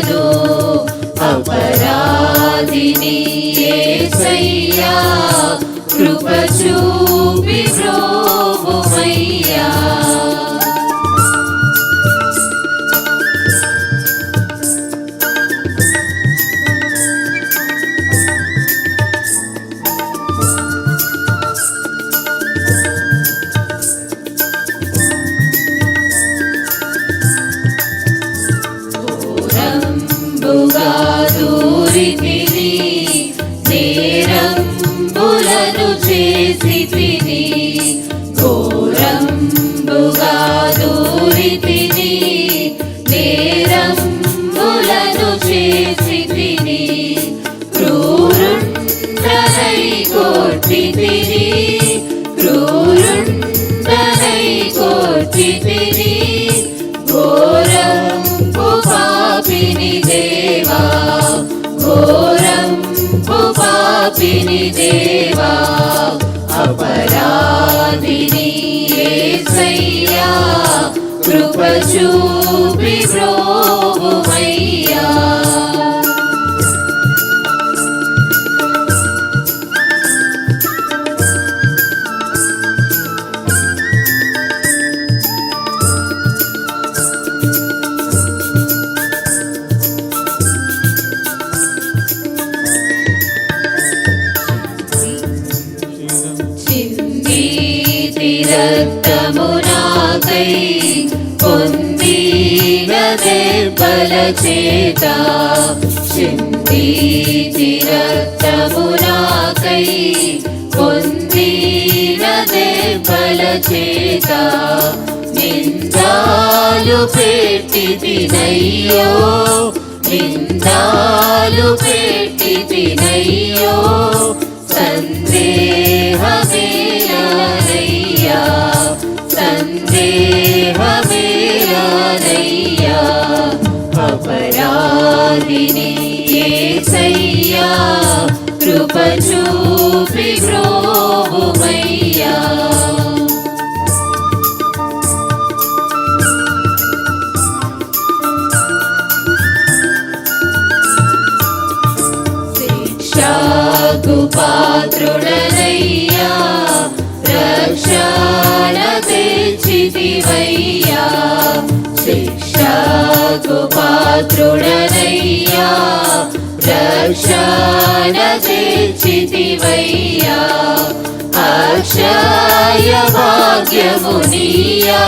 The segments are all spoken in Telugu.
గాయంబులను అపరాధిని ఏసయ్యా కృప చేత నిందాలు పెట్టి తినయ్యో. నిందాలు పెట్టి తినయ్యో. సందేహమేలనయ్యా. సందేహమేలనయ్యా. అపరాధిని ఏసయ్యా. కృప చూపి తెచ్చితివయ్యా శిక్షకు పాత్రుడనయ్యా రక్షణ తెచ్చితివయ్యా అక్షయ భాగ్యమునియా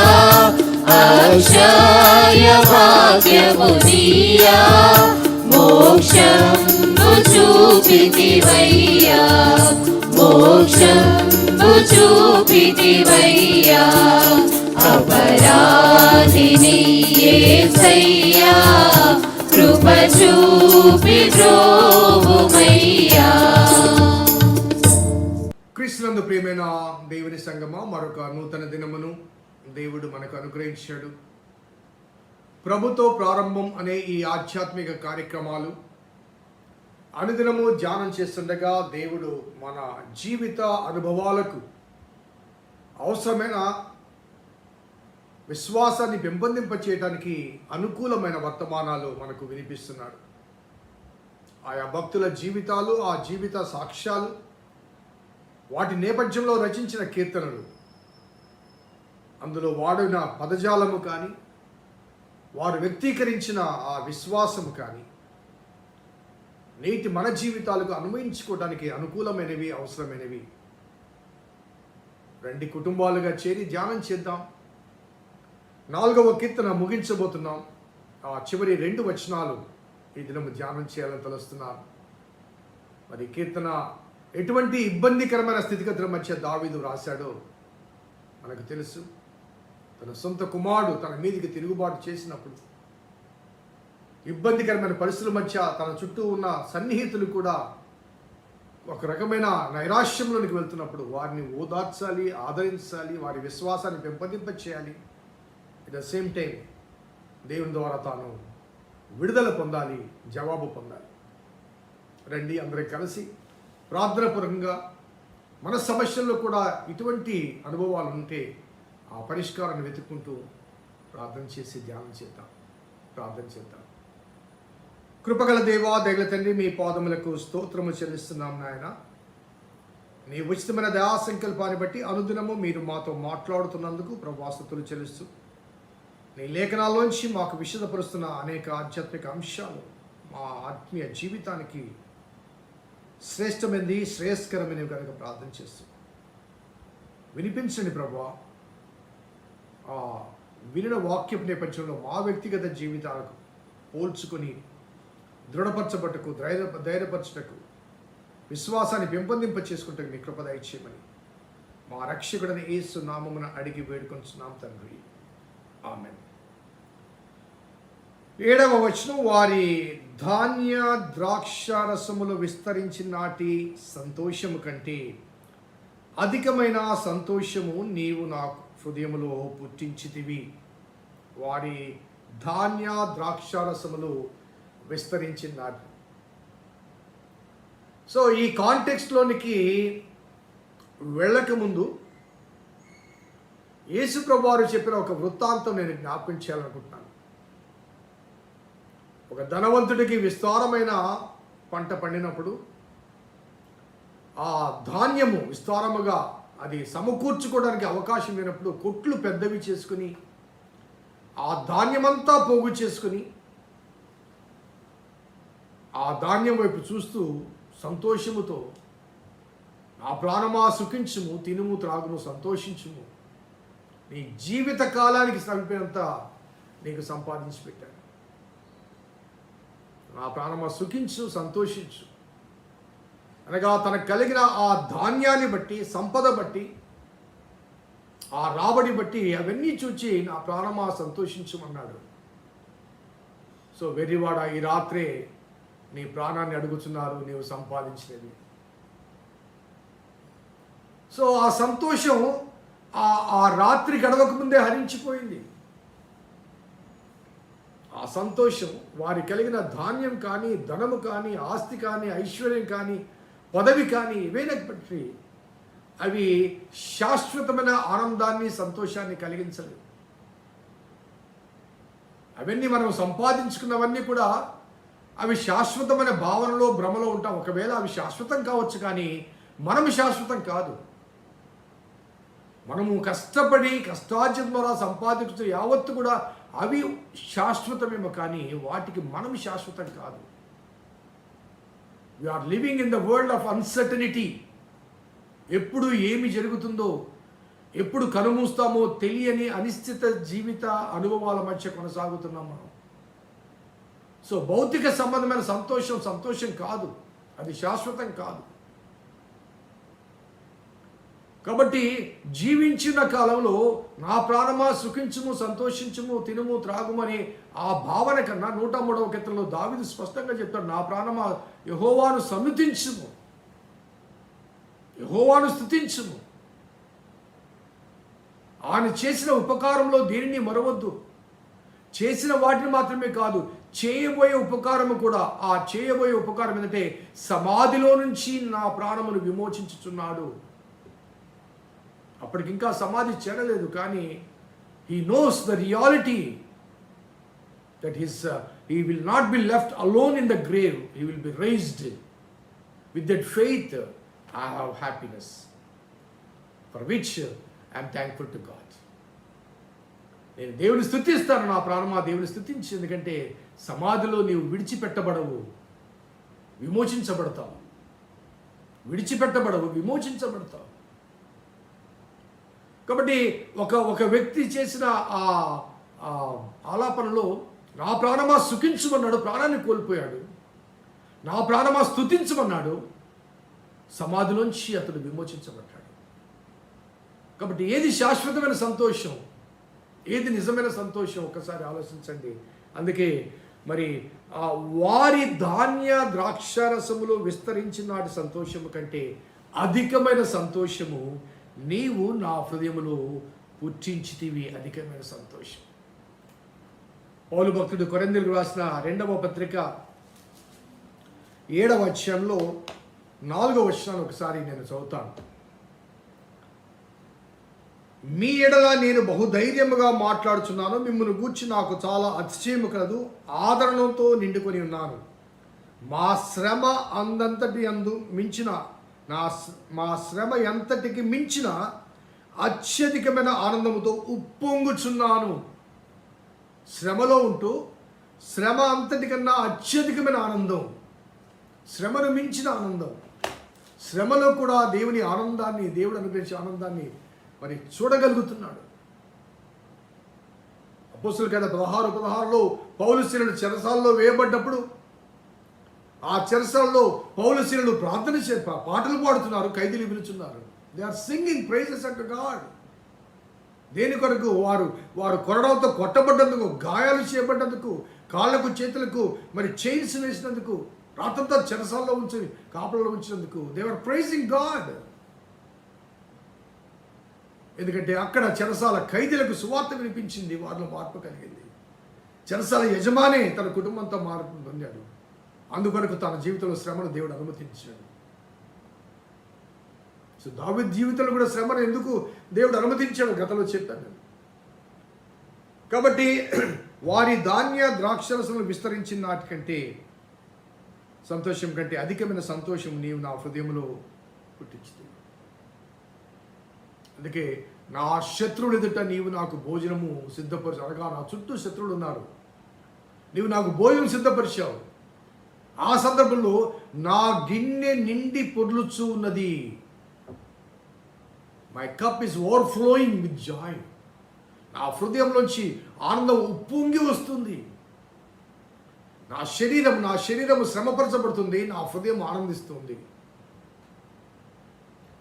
అక్షయ భాగ్యమునియా మోక్షం చూపితివయ్యా మోక్షం చూపితివయ్యా. అపరాధిని ఏసయ్యా కృప చూపి ద్రోవుమయ్యా క్రీస్తునందు ప్రియమైన దేవుని సంగమ మరొక నూతన దినమును దేవుడు మనకు అనుగ్రహించాడు. ప్రభుతో ప్రారంభం అనే ఈ ఆధ్యాత్మిక కార్యక్రమాలు అనుదినము ధ్యానం చేస్తుండగా దేవుడు మన జీవిత అనుభవాలకు అవసరమైన విశ్వాసాన్ని పెంపొందింపచేయడానికి అనుకూలమైన వర్తమానాలు మనకు వినిపిస్తున్నాడు. ఆయా భక్తుల జీవితాలు ఆ జీవిత సాక్ష్యాలు వాటి నేపథ్యంలో రచించిన కీర్తనలు. అందులో వాడిన పదజాలము కానీ వారు వ్యక్తీకరించిన ఆ విశ్వాసము కానీ నేటి మన జీవితాలకు అన్వయించుకోవడానికి అనుకూలమైనవి అవసరమైనవి. రెండు కుటుంబాలుగా చేరి ధ్యానం చేద్దాం. నాలుగవ కీర్తన ముగించబోతున్నాం. ఆ చివరి రెండు వచనాలు ఈ దినము ధ్యానం చేయాలని తలుస్తున్నాను. మరి కీర్తన ఎటువంటి ఇబ్బందికరమైన స్థితిగతుల మధ్య దావీదు రాశాడో మనకు తెలుసు. తన సొంత కుమారుడు తన మీదికి తిరుగుబాటు చేసినప్పుడు ఇబ్బందికరమైన పరిస్థితుల మధ్య తన చుట్టూ ఉన్న సన్నిహితులు కూడా ఒక రకమైన నైరాశ్యంలోనికి వెళ్తున్నప్పుడు వారిని ఓదార్చాలి ఆదరించాలి వారి విశ్వాసాన్ని పెంపొందింప చేయాలి ద సేమ్ టైం దేవుని ద్వారా తాను విడుదల పొందాలి జవాబు పొందాలి. రండి అందరం కలిసి ప్రార్థనాపూర్వకంగా మన సమస్యల్లో కూడా ఇటువంటి అనుభవాలు ఉంటే ఆ పరిష్కారాన్ని వెతుక్కుంటూ ప్రార్థన చేసి ధ్యానం చేద్దాం. ప్రార్థన చేద్దాం. కృపగల దేవా దైవ తండ్రి మీ పాదములకు స్తోత్రము చెల్లిస్తున్నాం నాయన. నీ ఉచితమైన దయా సంకల్పాన్ని బట్టి అనుదినము మీరు మాతో మాట్లాడుతున్నందుకు ప్రభాసతులు చెల్లిస్తూ నీ లేఖనాల్లోంచి మాకు విషదపరుస్తున్న అనేక ఆధ్యాత్మిక అంశాలు మా ఆత్మీయ జీవితానికి శ్రేష్టమైనది శ్రేయస్కరమైనవి కనుక ప్రార్థన చేస్తూ. వినిపించండి ప్రభా. ఆ వినిన వాక్యపు నేపథ్యంలో మా వ్యక్తిగత జీవితాలకు పోల్చుకొని దృఢపరచబట్టకు ధైర్య ధైర్యపరచటకు విశ్వాసాన్ని పెంపొందింప చేసుకుంటకు మీ కృప దయచేయమని మా రక్షకుడని యేసు నామమున అడిగి వేడుకొంచున్నాం తండ్రి. ఆమె ఏడవ వచనం వారి ధాన్య ద్రాక్ష రసములు విస్తరించి నాటి సంతోషము కంటే అధికమైన సంతోషము నీవు నాకు హృదయములో పుట్టించితివి. వారి ధాన్య ద్రాక్షారసములు విస్తరించి నాటి. సో ఈ కాంటెక్స్ట్లోనికి వెళ్ళకముందు యేసుప్రభు వారు చెప్పిన ఒక వృత్తాంతం నేను జ్ఞాపకం చేయాలనుకుంటున్నాను. ఒక ధనవంతుడికి విస్తారమైన పంట పండినప్పుడు ఆ ధాన్యము విస్తారముగా అది సమకూర్చుకోవడానికి అవకాశం లేనప్పుడు కొట్లు పెద్దవి చేసుకుని ఆ ధాన్యమంతా పోగు చేసుకుని ఆ ధాన్యం వైపు చూస్తూ సంతోషముతో నా ప్రాణమా సుఖించుము తినుము త్రాగుము సంతోషించుము. నీ జీవిత కాలానికి సరిపోయినంత నీకు సంపాదించి పెట్టాను. నా ప్రాణమా సుఖించు సంతోషించు. అనగా తనకు కలిగిన ఆ ధాన్యాన్ని బట్టి సంపద బట్టి ఆ రాబడి బట్టి అవన్నీ చూచి నా ప్రాణమా సంతోషించమన్నాడు. సో వెర్రివాడ ఈ రాత్రే నీ ప్రాణాన్ని అడుగుతున్నారు నీవు సంపాదించినది సో ఆ సంతోషం ఆ ఆ రాత్రి గడవక ముందే హరించిపోయింది. ఆ సంతోషం వారి కలిగిన ధాన్యం కానీ ధనము కానీ ఆస్తి కానీ ఐశ్వర్యం కానీ పదవి కానీ ఇవేనప్పటికీ అవి శాశ్వతమైన ఆనందాన్ని సంతోషాన్ని కలిగించలేవు. అవన్నీ మనం సంపాదించుకున్నవన్నీ కూడా అవి శాశ్వతమైన భావనలో భ్రమలో ఉంటాం. ఒకవేళ అవి శాశ్వతం కావచ్చు కానీ మనం శాశ్వతం కాదు. మనము కష్టపడి కష్టార్జన ద్వారా సంపాదించు యావత్తు కూడా అవి శాశ్వతమేమో కానీ వాటికి మనం శాశ్వతం కాదు. Are living in the world of uncertainty ఎప్పుడు ఏమి జరుగుతుందో ఎప్పుడు కనుమూస్తామో తెలియని అనిశ్చిత జీవిత అనుభవాల మధ్య కొనసాగుతున్నాం మనం. సో భౌతిక సంబంధమైన సంతోషం సంతోషం కాదు. అది శాశ్వతం కాదు. కాబట్టి జీవించిన కాలంలో నా ప్రాణమా సుఖించుము సంతోషించుము తినుము త్రాగుమని ఆ భావన కన్నా నూట మూడవ కీర్తనలో దావిది స్పష్టంగా చెప్తాడు నా ప్రాణమా యహోవాను సన్నుతించుము యహోవాను స్థుతించుము. ఆయన చేసిన ఉపకారంలో దేనిని మరవద్దు. చేసిన వాటిని మాత్రమే కాదు చేయబోయే ఉపకారము కూడా ఆ చేయబోయే ఉపకారం ఏంటంటే సమాధిలో నుంచి నా ప్రాణమును విమోచించుచున్నాడు. అప్పటికి ఇంకా సమాధి చేరలేదు కానీ he knows the reality that his he will not be left alone in the grave he will be raised with that faith I have happiness for which I'm thankful to God నేను దేవుని స్థుతిస్తాను నా ప్రాణమా దేవుని స్థుతించి ఎందుకంటే సమాధిలో నీవు విడిచిపెట్టబడవు విమోచించబడతావు. విడిచిపెట్టబడవు విమోచించబడతావు. కాబట్టి ఒక ఒక వ్యక్తి చేసిన ఆ ఆలాపనలో నా ప్రాణమా సుఖించమన్నాడు ప్రాణాన్ని కోల్పోయాడు. నా ప్రాణమా స్థుతించమన్నాడు సమాధిలోంచి అతడు విమోచించబడ్డాడు. కాబట్టి ఏది శాశ్వతమైన సంతోషం ఏది నిజమైన సంతోషం ఒకసారి ఆలోచించండి. అందుకే మరి ఆ వారి ధాన్య ద్రాక్షారసములో విస్తరించిన నాటి సంతోషము కంటే అధికమైన సంతోషము నీవు నా హృదయములో పుట్టించితివి అధికమైన సంతోషం. పౌలు భక్తుడు కొరందరికి రాసిన రెండవ పత్రిక ఏడవ అధ్యాయంలో నాలుగవ వచనాన్ని ఒకసారి నేను చదువుతాను. మీ ఎడల నేను బహుధైర్యముగా మాట్లాడుచున్నాను మిమ్మల్ని గూర్చి నాకు చాలా అతిశయము కలదు ఆదరణతో నిండుకొని ఉన్నాను. మా శ్రమ అందంతటి అందు మించిన నా మా శ్రమ ఎంతటికి మించిన అత్యధికమైన ఆనందముతో ఉప్పొంగుచున్నాను. శ్రమలో ఉంటూ శ్రమ అంతటికన్నా అత్యధికమైన ఆనందం. శ్రమను మించిన ఆనందం. శ్రమలో కూడా దేవుని ఆనందాన్ని దేవుడు అనుగ్రహించే ఆనందాన్ని మరి చూడగలుగుతున్నాడు. అపోస్తుల కదా పదహారు పదహారులో పౌలుశీనుడు చెరసాల్లో వేయబడ్డప్పుడు ఆ చెరసాల్లో పౌలశీలు ప్రార్థన చే పాటలు పాడుతున్నారు ఖైదీలు పిలుచున్నారు they are singing praises unto God దేని కొరకు వారు వారు కొరడంతో కొట్టబడ్డందుకు గాయాలు చేయబడ్డందుకు కాళ్ళకు చేతులకు మరి చైన్స్ వేసినందుకు రాత్రంతా చెరసాల్లో ఉంచి కాపలలో ఉంచినందుకు దే ఆర్ ప్రైజింగ్ గాడ్ ఎందుకంటే అక్కడ చెరసాల ఖైదీలకు సువార్త వినిపించింది వారిలో మార్పు కలిగింది. చెరసాల యజమాని తన కుటుంబంతో మార్పు పొందాడు. అందుకొరకు తన జీవితంలో శ్రమను దేవుడు అనుమతించాడు. సో దావి జీవితంలో కూడా శ్రమను ఎందుకు దేవుడు అనుమతించాడు? గతంలో చెప్పాను నేను. కాబట్టి వారి ధాన్య ద్రాక్షరసములు విస్తరించిన నాటికంటే సంతోషం కంటే అధికమైన సంతోషం నీవు నా హృదయంలో పుట్టించుతుంది అందుకే నా శత్రువులు ఎదుట నీవు నాకు భోజనము సిద్ధపరచు అనగా నా చుట్టూ శత్రువులు ఉన్నారు. నీవు నాకు భోజనం సిద్ధపరిచావు. ఆ సందర్భంలో నా గిన్నె నిండి పొర్లుచు ఉన్నది. My cup is overflowing with joy నా హృదయంలోంచి ఆనందం ఉప్పొంగి వస్తుంది. నా శరీరం నా శరీరం శ్రమపరచబడుతుంది నా హృదయం ఆనందిస్తుంది.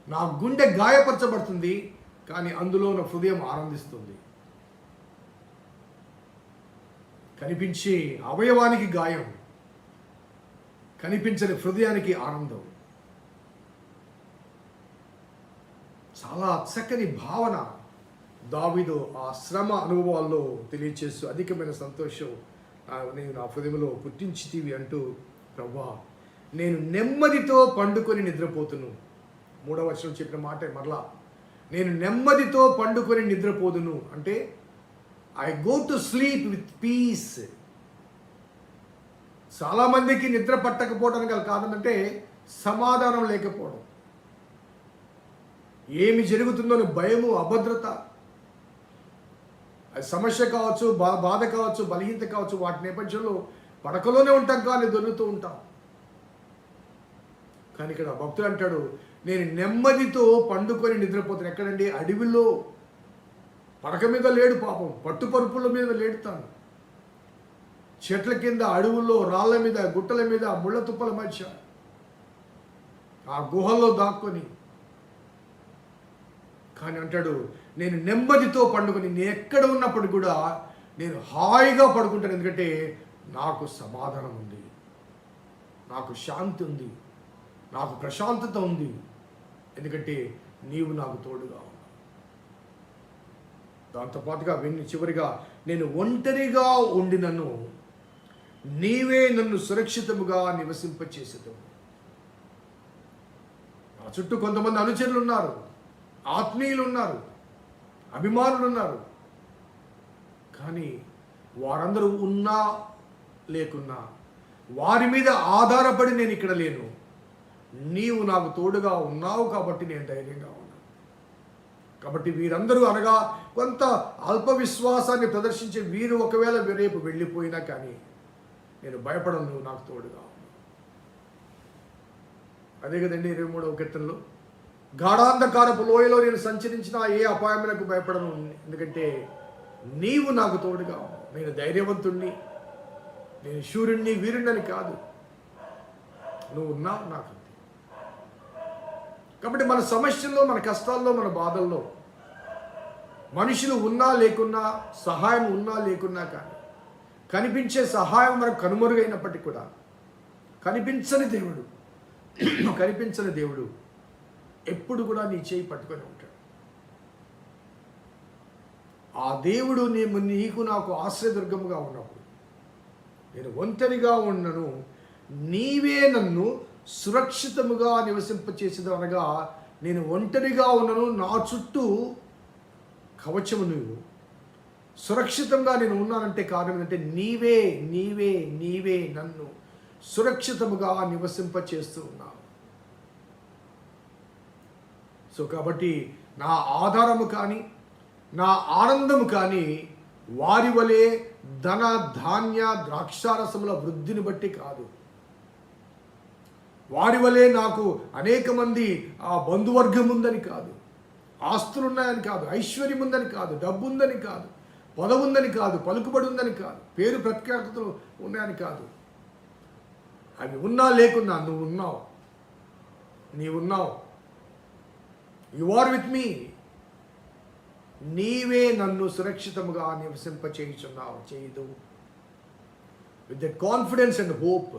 నా గుండె గాయపరచబడుతుంది కానీ అందులో నా హృదయం ఆనందిస్తుంది. కనిపించే అవయవానికి గాయం. కనిపించని హృదయానికి ఆనందం. చాలా చక్కని భావన దావిదు ఆ శ్రమ అనుభవాల్లో తెలియచేస్తూ అధికమైన సంతోషం నేను నా హృదయంలో పుట్టించితివి అంటూ ప్రభా నేను నెమ్మదితో పండుకొని నిద్రపోతును. మూడవ వర్షం చెప్పిన మాట మరలా నేను నెమ్మదితో పండుకొని నిద్రపోదును అంటే I go to sleep with peace చాలామందికి నిద్ర పట్టకపోవడం గల కారణం అంటే సమాధానం లేకపోవడం. ఏమి జరుగుతుందో అని భయము అభద్రత. అది సమస్య కావచ్చు బా బాధ కావచ్చు బలహీనత కావచ్చు వాటి నేపథ్యంలో పడకలోనే ఉంటాం కానీ దొరుకుతూ ఉంటాం. కానీ ఇక్కడ భక్తుడు అంటాడు నేను నెమ్మదితో పండుకొని నిద్రపోతాను. ఎక్కడండి? అడవిలో. పడక మీద లేడు పాపం. పట్టుపరుపుల మీద లేడుతాను. చెట్ల కింద అడవుల్లో రాళ్ళ మీద గుట్టల మీద ముళ్ళ తుప్పల మధ్య ఆ గుహల్లో దాక్కొని. కానీ అంటాడు నేను నెమ్మదితో పండుకొని నేను ఎక్కడ ఉన్నప్పుడు కూడా నేను హాయిగా పడుకుంటాను. ఎందుకంటే నాకు సమాధానం ఉంది. నాకు శాంతి ఉంది. నాకు ప్రశాంతత ఉంది. ఎందుకంటే నీవు నాకు తోడుగా ఉన్నావు. దాంతోపాటుగా విని చివరిగా నేను ఒంటరిగా ఉండినను నీవే నన్ను సురక్షితముగా నివసింపచేసేటం నా చుట్టూ కొంతమంది అనుచరులు ఉన్నారు ఆత్మీయులు ఉన్నారు అభిమానులు ఉన్నారు కానీ వారందరూ ఉన్నా లేకున్నా వారి మీద ఆధారపడి నేను ఇక్కడ లేను. నీవు నాకు తోడుగా ఉన్నావు కాబట్టి నేను ధైర్యంగా ఉన్నాను. కాబట్టి వీరందరూ అనగా కొంత అల్ప విశ్వాసాన్ని ప్రదర్శించే వీరు ఒకవేళ రేపు వెళ్ళిపోయినా కానీ నేను భయపడను నువ్వు నాకు తోడుగా అదే కదండి ఇరవై మూడవ కీర్తనలో గాఢాంధకారపు లోయలో నేను సంచరించిన ఏ అపాయములకు భయపడను ఎందుకంటే నీవు నాకు తోడుగా నేను ధైర్యవంతుణ్ణి నేను శూర్యుణ్ణి వీరుణ్ణని కాదు. నువ్వు ఉన్నావు నాకు కాబట్టి మన సమస్యల్లో మన కష్టాల్లో మన బాధల్లో మనుషులు ఉన్నా లేకున్నా సహాయం ఉన్నా లేకున్నా కానీ కనిపించే సహాయం మనకు కనుమరుగైనప్పటికీ కూడా కనిపించని దేవుడు కనిపించని దేవుడు ఎప్పుడు కూడా నీ చేయి పట్టుకొని ఉంటాడు. ఆ దేవుడు నేను నీకు నాకు ఆశ్రయదుర్గముగా ఉన్నప్పుడు నేను ఒంటరిగా ఉన్నను నీవే నన్ను సురక్షితముగా నివసింపచేసేది అనగా నేను ఒంటరిగా ఉన్నను నా చుట్టూ కవచము నువ్వు సురక్షితంగా నేను ఉన్నానంటే కారణం ఏంటంటే నీవే నీవే నీవే నన్ను సురక్షితముగా నివసింప చేస్తూ ఉన్నావు. సో కాబట్టి నా ఆధారము కానీ నా ఆనందము కానీ వారి వలె ధన ధాన్య ద్రాక్షారసముల వృద్ధిని బట్టి కాదు. వారి వలె నాకు అనేక మంది ఆ బంధువర్గం ఉందని కాదు. ఆస్తులు ఉన్నాయని కాదు ఐశ్వర్యం ఉందని కాదు డబ్బు ఉందని కాదు. పొదవుందని కాదు పలుకుబడి ఉందని కాదు పేరు ప్రఖ్యాతలు ఉన్నాయని కాదు. అవి ఉన్నా లేకున్నా నువ్వు ఉన్నావు. నీవున్నావు యు ఆర్ విత్ మీ నీవే నన్ను సురక్షితముగా నివసింపచేయుచున్నావు చేయదు with that confidence and hope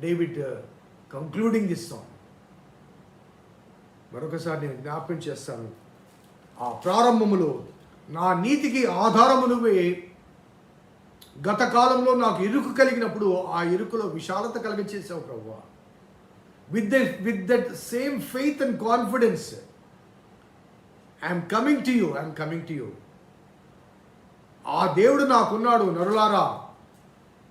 David concluding this song మరొకసారి నేను జ్ఞాపకం చేస్తాను. ఆ ప్రారంభములో నా నీతికి ఆధారము నువ్వే. గత కాలంలో నాకు ఇరుకు కలిగినప్పుడు ఆ ఇరుకులో విశాలత కలిగచేసావు ప్రభు with the with that same faith and confidence I'm coming to you I'm coming to you ఆ దేవుడు నాకున్నాడు నరులారా.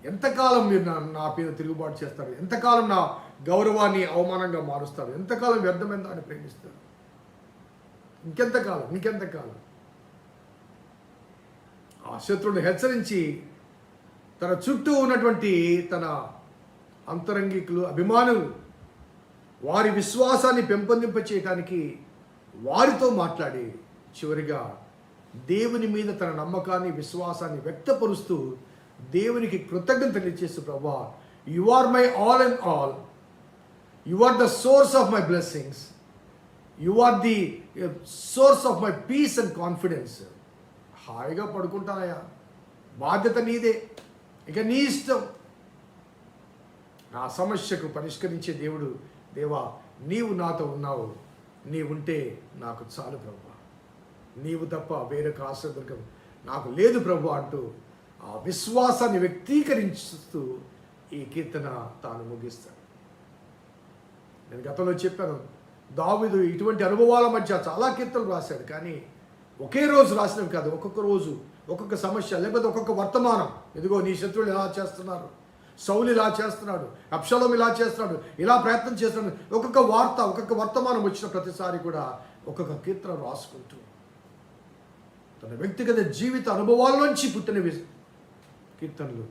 ఎంతకాలం మీరు నా నా పేరు తిరుగుబాటు చేస్తారు? ఎంతకాలం నా గౌరవాన్ని అవమానంగా మారుస్తారు? ఎంతకాలం వ్యర్థమైన దాన్ని ప్రేమిస్తారు? ఇంకెంతకాలం ఇంకెంతకాలం? ఆ శత్రువుని హెచ్చరించి తన చుట్టూ ఉన్నటువంటి తన అంతరంగికులు అభిమానులు వారి విశ్వాసాన్ని పెంపొందింప చేయటానికి వారితో మాట్లాడి చివరిగా దేవుని మీద తన నమ్మకాన్ని విశ్వాసాన్ని వ్యక్తపరుస్తూ దేవునికి కృతజ్ఞత తెలియజేస్తూ ప్రభా you are my all and all you are the source of my blessings you are the source of my peace and confidence హాయిగా పడుకుంటానయ్యా. బాధ్యత నీదే. ఇక నీ ఇష్టం. నా సమస్యకు పరిష్కరించే దేవుడు దేవా నీవు నాతో ఉన్నావు. నీవుంటే నాకు చాలు ప్రభు. నీవు తప్ప వేరొక ఆశ్రదుర్గం నాకు లేదు ప్రభు అంటూ ఆ విశ్వాసాన్ని వ్యక్తీకరిస్తూ ఈ కీర్తన తాను ముగిస్తాడు నేను గతంలో చెప్పాను దావిదు ఇటువంటి అనుభవాల మధ్య చాలా కీర్తనలు రాశాడు. కానీ ఒకే రోజు రాసినవి కాదు ఒక్కొక్క రోజు ఒక్కొక్క సమస్య లేకపోతే ఒక్కొక్క వర్తమానం. ఇదిగో నీ శత్రువులు ఇలా చేస్తున్నారు సౌలు ఇలా చేస్తున్నాడు అప్షలం ఇలా చేస్తున్నాడు ఇలా ప్రయత్నం చేస్తున్నాడు. ఒక్కొక్క వార్త ఒక్కొక్క వర్తమానం వచ్చిన ప్రతిసారి కూడా ఒక్కొక్క కీర్తన రాసుకుంటూ తన వ్యక్తిగత జీవిత అనుభవాల నుంచి పుట్టినవి కీర్తనలు.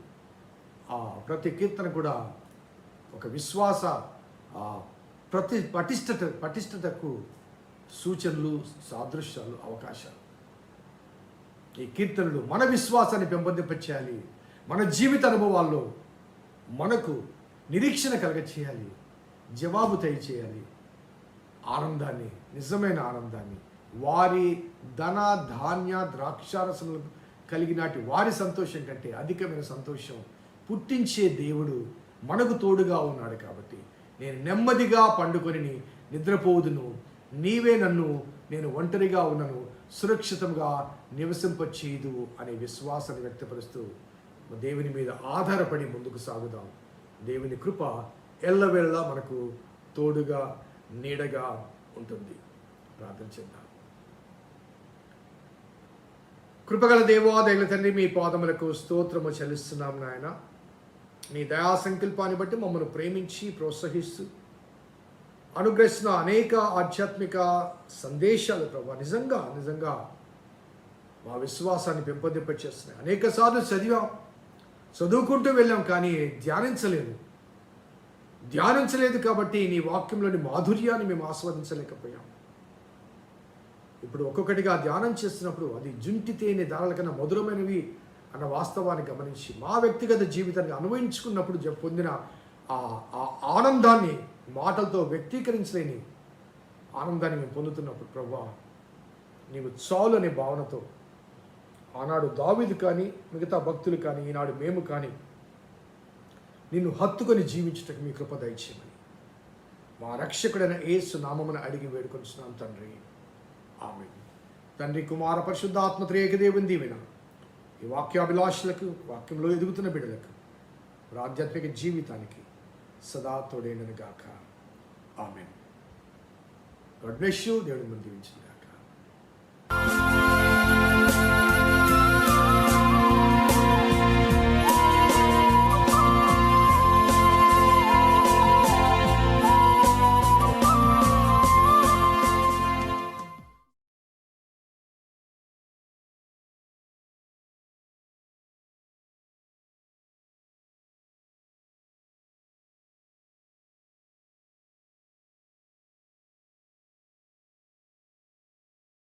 ఆ ప్రతి కీర్తన కూడా ఒక విశ్వాస ఆ ప్రతి పటిష్టత పటిష్టతకు సూచనలు సాదృశ్యాలు అవకాశాలు. ఈ కీర్తనలు మన విశ్వాసాన్ని పెంపొందింపచేయాలి. మన జీవిత అనుభవాల్లో మనకు నిరీక్షణ కలగచేయాలి. జవాబు చేయాలి ఆనందాన్ని నిజమైన ఆనందాన్ని. వారి ధన ధాన్య ద్రాక్షారసములు కలిగినాటి వారి సంతోషం కంటే అధికమైన సంతోషం పుట్టించే దేవుడు మనకు తోడుగా ఉన్నాడు కాబట్టి నేను నెమ్మదిగా పండుకొని నిద్రపోదును. నీవే నన్ను నేను ఒంటరిగా ఉన్నను. సురక్షితంగా నివసింపచేయదు అనే విశ్వాసాన్ని వ్యక్తపరుస్తూ దేవుని మీద ఆధారపడి ముందుకు సాగుదాం. దేవుని కృప ఎల్లవేళ మనకు తోడుగా నీడగా ఉంటుంది. ప్రార్థన చేద్దాం. కృపగల దేవాదైన తండ్రి మీ పాదములకు స్తోత్రము చెల్లిస్తున్నాం నాయన. నీ దయా సంకల్పాన్ని బట్టి మమ్మల్ని ప్రేమించి ప్రోత్సహిస్తూ అనుగ్రహిస్తున్న అనేక ఆధ్యాత్మిక సందేశాలు ప్రభా. నిజంగా నిజంగా మా విశ్వాసాన్ని పెంపొందింపచేస్తున్నాయి. అనేక సార్లు చదివాం చదువుకుంటూ వెళ్ళాం కానీ ధ్యానించలేదు. ధ్యానించలేదు కాబట్టి నీ వాక్యంలోని మాధుర్యాన్ని మేము ఆస్వాదించలేకపోయాం. ఇప్పుడు ఒక్కొక్కటిగా ధ్యానం చేస్తున్నప్పుడు అది జుంటి తేనె దారాల కన్నా మధురమైనవి అన్న వాస్తవాన్ని గమనించి మా వ్యక్తిగత జీవితాన్ని అనుభవించుకున్నప్పుడు పొందిన ఆ ఆనందాన్ని మాటలతో వ్యక్తీకరించలేని ఆనందాన్ని మేము పొందుతున్నప్పుడు ప్రభా నీవు చాలు అనే భావనతో ఆనాడు దావీదు కానీ మిగతా భక్తులు కానీ ఈనాడు మేము కానీ నిన్ను హత్తుకొని జీవించుటకు మీ కృప దయచేయమని మా రక్షకుడైన ఏసు నామమున అడిగి వేడుకొనిస్తున్నాం తండ్రి. ఆమె తండ్రి కుమార పరిశుద్ధాత్మ త్రేకదేవుని దీవెన ఈ వాక్యాభిలాషులకు వాక్యంలో ఎదుగుతున్న బిడ్డలకు ఆధ్యాత్మిక జీవితానికి సదా తోడైనను గాక. ఆమె గాడ్ బ్లెస్ యూ దేవుని ముందు దీవించింది